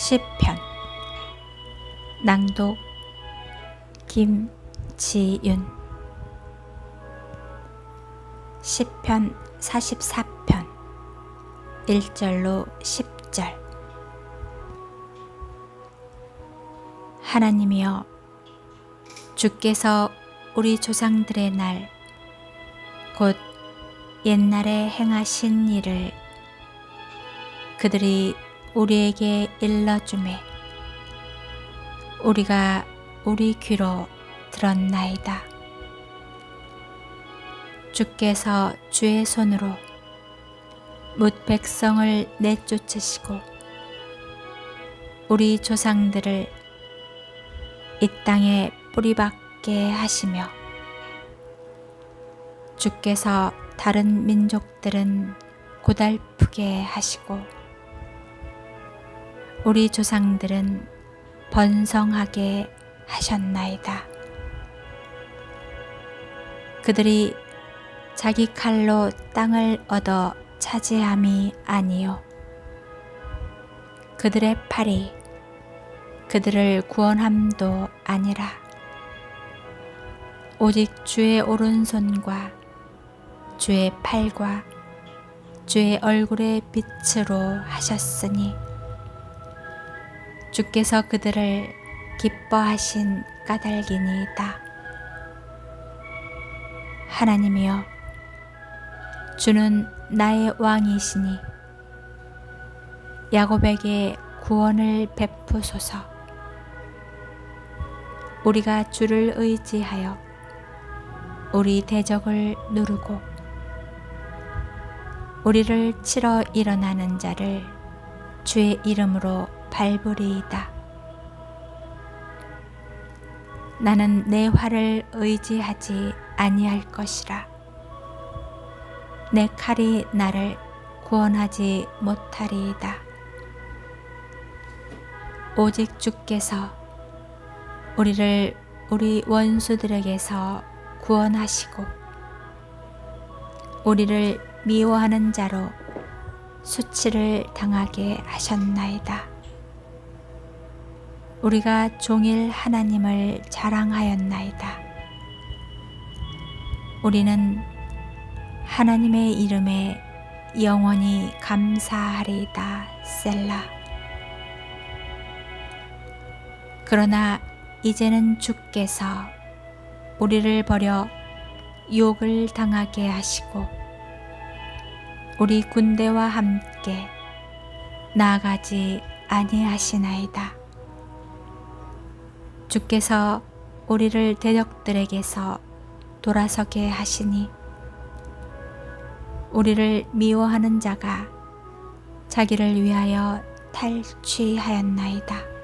시편. 낭독 김지윤. 시편 44편. 1절로 10절. 하나님이여 주께서 우리 조상들의 날 곧 옛날에 행하신 일을 그들이 우리에게 일러주매 우리가 우리 귀로 들었나이다. 주께서 주의 손으로 뭇 백성을 내쫓으시고 우리 조상들을 이 땅에 뿌리박게 하시며 주께서 다른 민족들은 고달프게 하시고 우리 조상들은 번성하게 하셨나이다. 그들이 자기 칼로 땅을 얻어 차지함이 아니요. 그들의 팔이 그들을 구원함도 아니라 오직 주의 오른손과 주의 팔과 주의 얼굴의 빛으로 하셨으니 주께서 그들을 기뻐하신 까닭이니이다. 하나님이여, 주는 나의 왕이시니 야곱에게 구원을 베푸소서. 우리가 주를 의지하여 우리 대적을 누르고 우리를 치러 일어나는 자를 주의 이름으로 밟으리이다. 나는 내 활을 의지하지 아니할 것이라. 내 칼이 나를 구원하지 못하리이다. 오직 주께서 우리를 우리 원수들에게서 구원하시고 우리를 미워하는 자로 수치를 당하게 하셨나이다. 우리가 종일 하나님을 자랑하였나이다. 우리는 하나님의 이름에 영원히 감사하리이다. 셀라. 그러나 이제는 주께서 우리를 버려 욕을 당하게 하시고 우리 군대와 함께 나아가지 아니하시나이다. 주께서 우리를 대적들에게서 돌아서게 하시니 우리를 미워하는 자가 자기를 위하여 탈취하였나이다.